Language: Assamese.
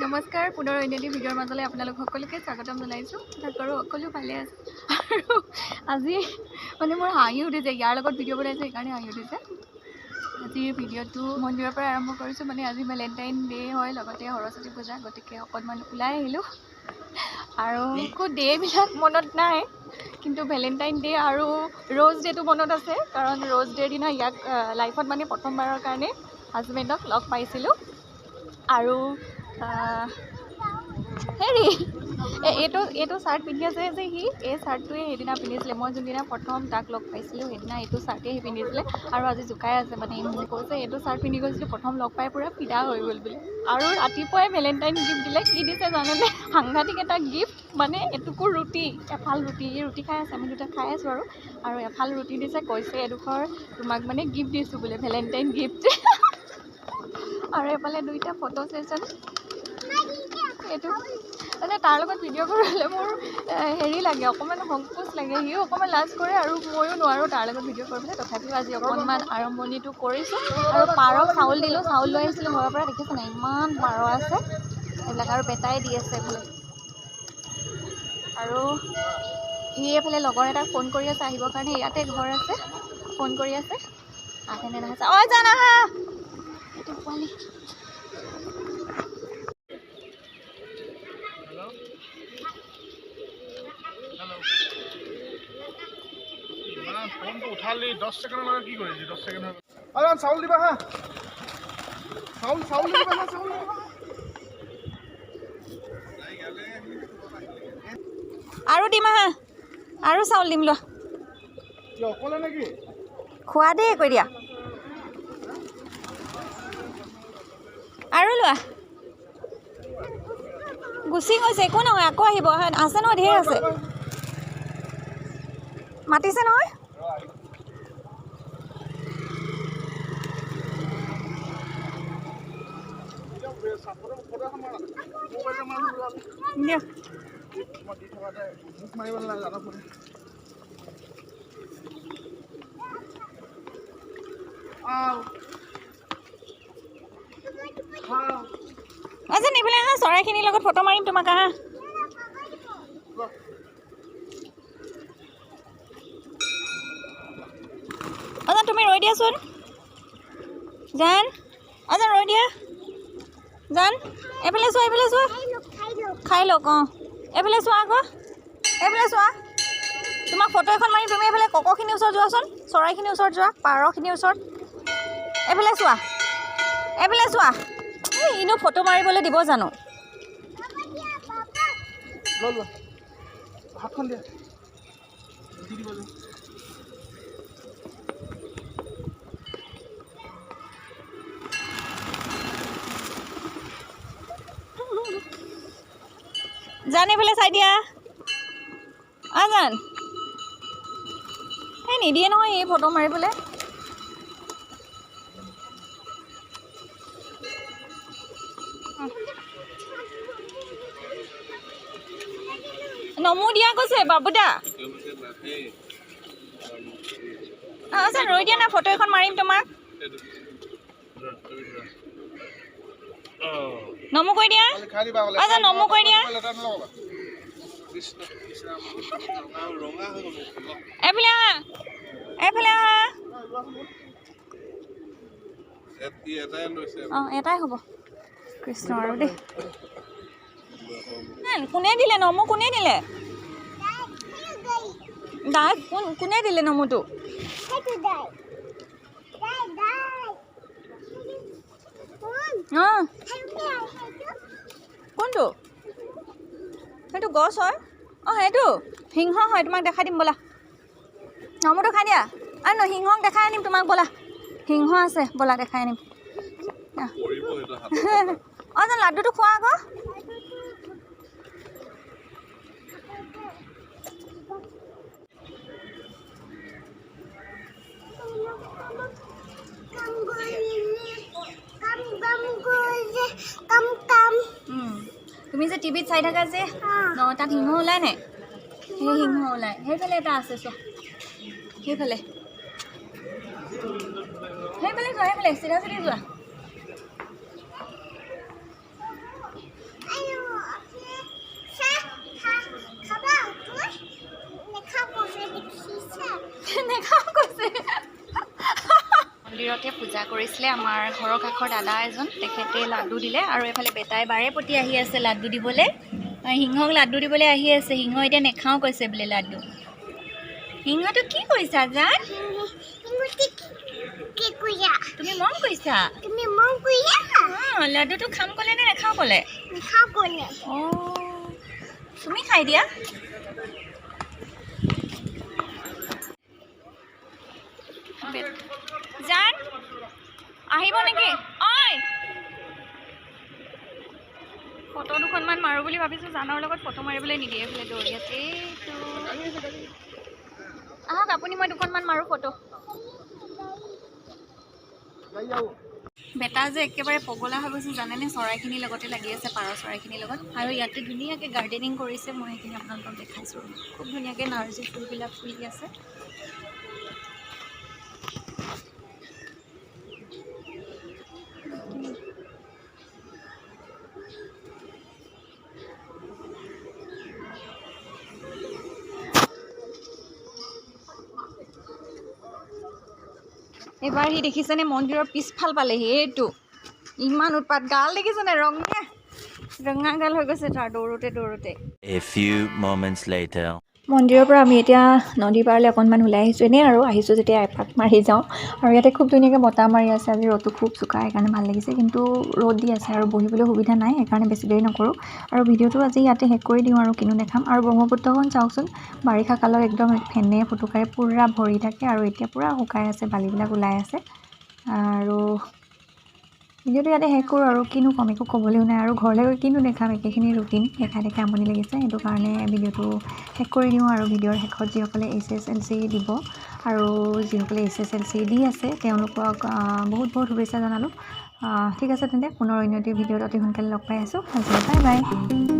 নমস্কাৰ পুনৰ অন্য এটি ভিডিঅ'ৰ মাজলৈ আপোনালোক সকলোকে স্বাগতম জনাইছোঁ। আশা কৰোঁ সকলো ভালে আছে। আৰু আজি মানে মোৰ হাঁহি উঠিছে ইয়াৰ লগত ভিডিঅ' বনাইছোঁ সেইকাৰণে হাঁহি উঠিছে। আজিৰ ভিডিঅ'টো মন্দিৰৰ পৰা আৰম্ভ কৰিছোঁ মানে আজি ভেলেণ্টাইন ডে' হয় লগতে সৰস্বতী পূজা গতিকে অকণমান ওলাই আহিলোঁ। আৰু একো ডে'বিলাক মনত নাই কিন্তু ভেলেণ্টাইন ডে' আৰু ৰ'জ ডে'টো মনত আছে কাৰণ ৰ'জ ডে'ৰ দিনা ইয়াক লাইফত মানে প্ৰথমবাৰৰ কাৰণে হাজবেণ্ডক লগ পাইছিলোঁ। আৰু হেৰি এইটো এইটো চাৰ্ট পিন্ধি আছে যে সি এই চাৰ্টটোৱে সেইদিনা পিন্ধিছিলে। মই যোনদিনা প্ৰথম তাক লগ পাইছিলোঁ সেইদিনা এইটো চাৰ্টেই সি পিন্ধিছিলে। আৰু আজি জোকাই আছে মানে মোক কৈছে এইটো চাৰ্ট পিন্ধি গৈছিলোঁ প্ৰথম লগ পাই পূৰা ফিদা হৈ গ'ল বুলি। আৰু ৰাতিপুৱাই ভেলেণ্টাইন গিফ্ট দিলে। কি দিছে জানেনে? সাংঘাতিক এটা গিফ্ট মানে এটুকুৰ ৰুটি এফাল ৰুটি। ৰুটি খাই আছে আমি দুটা খাই আছোঁ আৰু। আৰু এফাল ৰুটি দিছে কৈছে এডোখৰ তোমাক মানে গিফ্ট দিছোঁ বোলে ভেলেণ্টাইন গিফ্ট আৰু এফালে দুইটা ফটো ছেশ্যন এইটো। মানে তাৰ লগত ভিডিঅ' কৰিবলৈ মোৰ হেৰি লাগে অকণমান সংকোচ লাগে। সিও অকণমান লাজ কৰে আৰু ময়ো নোৱাৰোঁ তাৰ লগত ভিডিঅ' কৰিবলৈ তথাপিও আজি অকণমান আৰম্ভণিটো কৰিছোঁ। আৰু পাৰক চাউল দিলোঁ চাউল লৈ আহিছিলোঁ ঘৰৰ পৰা। দেখিছে নাই ইমান পাৰ আছে। এইবিলাক আৰু বেটাই দি আছে এইফালে আৰু সি এইফালে লগৰ এটাক ফোন কৰি আছে আহিবৰ কাৰণে। ইয়াতে ঘৰ আছে। ফোন কৰি আছে। আহেনে নাহে চা- ঐ জান আহা এইটো পোৱালি। ইমান ফোনটো উঠালি দহ ছেকেণ্ডলৈকে কি কৰিলি দহ ছেকেণ্ড হৈ গ'ল অ চাউল দিবা হা চাউল চাউল দিবা হা চাউল দিবা আৰু দিম আহা আৰু চাউল দিম লোৱা কি অকলে নেকি? খোৱা দেই কৈ দিয়া। আৰু লোৱা। গুচি গৈছে একো নহয় আকৌ আহিব হয়, আছে নহয় ধেৰ আছে। মাতিছে নহয় এতিয়া চাপৰৰ ফটো এখন মাৰা মোবাইলতে মাৰি লোৱা দিয়া মই দি থকাতে মোক মাৰিব নালাগে জানা ফোন আও খাও চৰাইখিনিৰ লগত ফটো মাৰিম তোমাক আচ্ছা তুমি ৰৈ দিয়াচোন। জান। আচ্ছা ৰৈ দিয়া। জান এইফালে চোৱা এইফালে চোৱা। খাই লওক অঁ। এইফালে চোৱা আকৌ। এইফালে চোৱা। তোমাক ফটো এখন মাৰিম তুমি এইফালে কক'খিনিৰ ওচৰত যোৱাচোন চৰাইখিনিৰ ওচৰত যোৱা পাৰখিনিৰ ওচৰত। এইফালে চোৱা। এইফালে চোৱা। এই ইনো ফটো মাৰিবলৈ দিব জানো? দিয়া। জান এইফালে চাই দিয়া। আ জান এই নিদিয়ে নহয় এই ফটো মাৰিবলৈ নমো দিয়া কৈছে বাবুদা। আচ্ছা ৰৈ দিয়া না ফটো এখন মাৰিম তোমাক। নমো কৈ দিয়া আচ্ছা, নমো কৰি দিয়া। এইফালে আহা এইফালে আহা। অঁ এটাই হ'ব। কৃষ্ণ আৰু দেই। কোনে দিলে নমু? কোনে দিলে? দাই কোন কোনে দিলে নমুটো? অঁ। কোনটো? সেইটো গছ হয়? অঁ সেইটো। সিংহ হয় তোমাক দেখাই দিম ব'লা। নমুটো খাই দিয়া। আৰু ন সিংহক দেখাই আনিম তোমাক ব'লা। সিংহ আছে ব'লা দেখাই আনিম। অঁ জান লাড্ডুটো খোৱা আকৌ উম। তুমি যে টিভিত চাই থাকা যে ন তাত সিংহ ওলাই নাই? সেই সিংহ ওলাই সেইফালে এটা আছে চোৱা। সেইফালে। সেইফালে যোৱা সেইফালে চিধা চিধি যোৱা। কৰিছিলে আমাৰ ঘৰৰ কাষৰ দাদা এজন তেখেতে লাডু দিলে আৰু এইফালে বেটাই বাৰে প্ৰতি আহি আছে লাডু দিবলৈ। সিংহক লাডু দিবলৈ আহি আছে সিংহ এতিয়া নেখাওঁ কৈছে বোলে লাডু। সিংহটো কি কৰিছা জান? তুমি মন কৰিছা লাডুটো খাম ক'লে নে নেখাওঁ ক'লে? অঁ তুমি খাই দিয়া। জান? আহিব নেকি? ঐ ফটো দুখনমান মাৰোঁ বুলি ভাবিছোঁ জানৰ লগত ফটো মাৰিবলৈ নিদিয়ে বোলে দৌৰি আছে। আহক আপুনি মই দুখনমান মাৰোঁ ফটো। বেটা যে একেবাৰে পগলা হৈ গৈছে জানেনে? চৰাইখিনিৰ লগতে লাগি আছে পাৰ চৰাইখিনিৰ লগত। আৰু ইয়াতে ধুনীয়াকৈ গাৰ্ডেনিং কৰিছে মই সেইখিনি আপোনালোকক দেখাইছোঁ। খুব ধুনীয়াকৈ নাৰ্জী ফুলবিলাক ফুলি আছে। এইবাৰ সি দেখিছেনে মন্দিৰৰ পিছফাল পালেহি এইটো। ইমান উৎপাত গাল দেখিছেনে ৰঙা ৰঙা গাল হৈ গৈছে তাৰ দৌৰোতে দৌৰোতে। মন্দিৰৰ পৰা আমি এতিয়া নদী পাৰলৈ অকণমান ওলাই আহিছোঁ। এনেই আৰু আহিছোঁ যেতিয়া এপাক মাৰি যাওঁ। আৰু ইয়াতে খুব ধুনীয়াকৈ বতাহ মাৰি আছে। আজি ৰ'দটো খুব চোকা সেইকাৰণে ভাল লাগিছে। কিন্তু ৰ'দ দি আছে আৰু বহিবলৈ সুবিধা নাই সেইকাৰণে বেছি দেৰি নকৰোঁ। আৰু ভিডিঅ'টো আজি ইয়াতে শেষ কৰি দিওঁ আৰু কিনো দেখাম। আৰু ব্ৰহ্মপুত্ৰখন চাওকচোন বাৰিষা কালত একদম ফেনে ফুটুকাৰে পূৰা ভৰি থাকে আৰু এতিয়া পূৰা শুকাই আছে বালিবিলাক ওলাই আছে। ভিডিঅ'টো ইয়াতে শেষ কৰোঁ আৰু কিনো ক'ম একো ক'বলৈও নাই আৰু ঘৰলৈ গৈ কিনো দেখাম একেখিনি ৰুটিন দেখাই দেখাই আমনি লাগিছে সেইটো কাৰণে ভিডিঅ'টো শেষ কৰি দিওঁ আৰু ভিডিঅ'ৰ শেষত যিসকলে এইচ এছ এল চি দিব আৰু যিসকলে এইচ এছ এল চি দি আছে তেওঁলোকক বহুত বহুত শুভেচ্ছা জনালোঁ। ঠিক আছে তেন্তে পুনৰ অন্য এটি ভিডিঅ'ত অতি সোনকালে লগ পাই আছোঁ। Bye bye